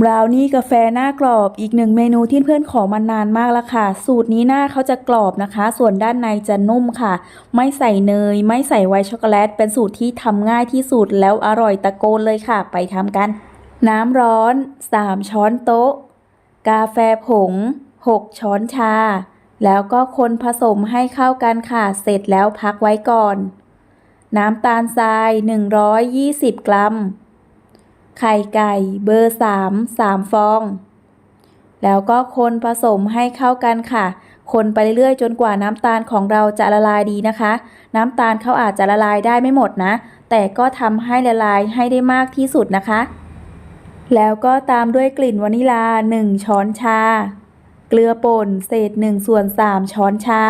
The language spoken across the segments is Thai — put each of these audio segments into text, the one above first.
บราวนี่กาแฟหน้ากรอบอีกหนึ่งเมนูที่เพื่อนขอมานานมากแล้วค่ะ สูตรนี้หน้าเขาจะกรอบนะคะ ส่วนด้านในจะนุ่มค่ะ ไม่ใส่เนย ไม่ใส่ไวท์ช็อกโกแลต เป็นสูตรที่ทำง่ายที่สุดแล้วอร่อยตะโกนเลยค่ะ ไปทำกัน น้ำร้อน 3 ช้อนโต๊ะ กาแฟผง 6 ช้อนชา แล้วก็คนผสมให้เข้ากันค่ะ เสร็จแล้วพักไว้ก่อน น้ำตาลทราย 120 กรัม ไข่ไก่เบอร์ 3 3 ฟอง แล้วก็คนผสมให้เข้ากันค่ะ คนไปเรื่อยๆจนกว่าน้ำตาลของเราจะละลายดีนะคะ น้ำตาลเขาอาจจะละลายได้ไม่หมดนะ แต่ก็ทำให้ละลายให้ได้มากที่สุดนะคะ แล้วก็ตามด้วยกลิ่นวานิลา 1 ช้อนชา เกลือป่นเศษ1ส่วน3ช้อนชา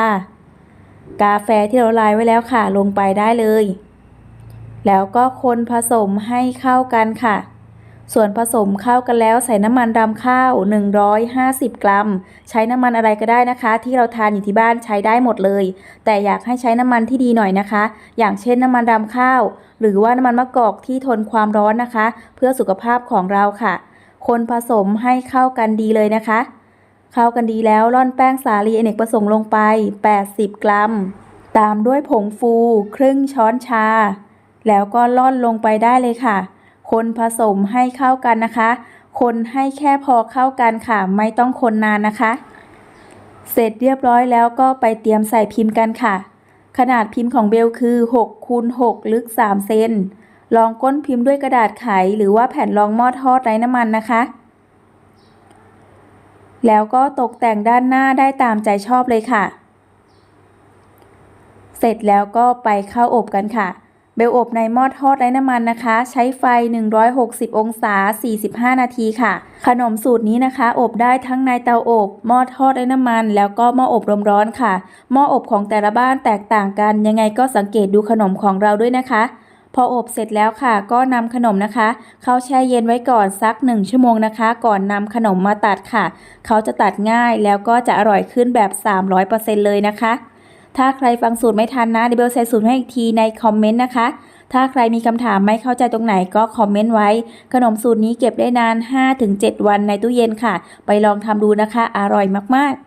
กาแฟที่เราละลายไว้แล้วค่ะ ลงไปได้เลยแล้วก็คนผสมให้เข้ากันค่ะ ส่วนผสมเข้ากันแล้วใส่น้ำมันรำข้าว 150 กรัม ใช้น้ำมันอะไรก็ได้นะคะ ที่เราทานอยู่ที่บ้านใช้ได้หมดเลย แต่อยากให้ใช้น้ำมันที่ดีหน่อยนะคะ อย่างเช่นน้ำมันรำข้าว หรือว่าน้ำมันมะกอกที่ทนความร้อนนะคะ เพื่อสุขภาพของเราค่ะ คนผสมให้เข้ากันดีเลยนะคะ เข้ากันดีแล้วร่อนแป้งสาลีอเนกประสงค์ลงไป 80 กรัม ตามด้วยผงฟู ครึ่งช้อนชา แล้วก็ล่อนลงไปได้เลยค่ะ คนผสมให้เข้ากันนะคะ คนให้แค่พอเข้ากันค่ะ ไม่ต้องคนนานนะคะ เสร็จเรียบร้อยแล้วก็ไปเตรียมใส่พิมพ์กันค่ะ ขนาดพิมพ์ของเบลคือ6คูณ6ลึก 3 เซนรองก้นพิมพ์ด้วยกระดาษไข หรือว่าแผ่นรองหม้อทอดไร้น้ำมันนะคะ แล้วก็ตกแต่งด้านหน้าได้ตามใจชอบเลยค่ะ เสร็จแล้วก็ไปเข้าอบกันค่ะ เบลอบในหม้อทอดไร้น้ำมันนะคะ ใช้ไฟ 160 องศา 45 นาทีค่ะ ขนมสูตรนี้นะคะ อบได้ทั้งในเตาอบหม้อทอดไร้น้ำมัน แล้วก็หม้ออบลมร้อนค่ะ หม้ออบของแต่ละบ้านแตกต่างกัน ยังไงก็สังเกตดูขนมของเราด้วยนะคะ พออบเสร็จแล้วค่ะ ก็นำขนมนะคะ เข้าแช่เย็นไว้ก่อนสัก 1 ชั่วโมงนะคะ ก่อนนำขนมมาตัดค่ะ เขาจะตัดง่ายแล้วก็จะอร่อยขึ้นแบบ 300%เลยนะคะ ถ้าใครฟังสูตรไม่ทันนะเดี๋ยวเบลใส่สูตรให้อีกทีในคอมเมนต์นะคะ ถ้าใครมีคำถามไม่เข้าใจตรงไหนก็คอมเมนต์ไว้ ขนมสูตรนี้เก็บได้นาน 5-7 วันในตู้เย็นค่ะ ไปลองทำดูนะคะ อร่อยมากๆ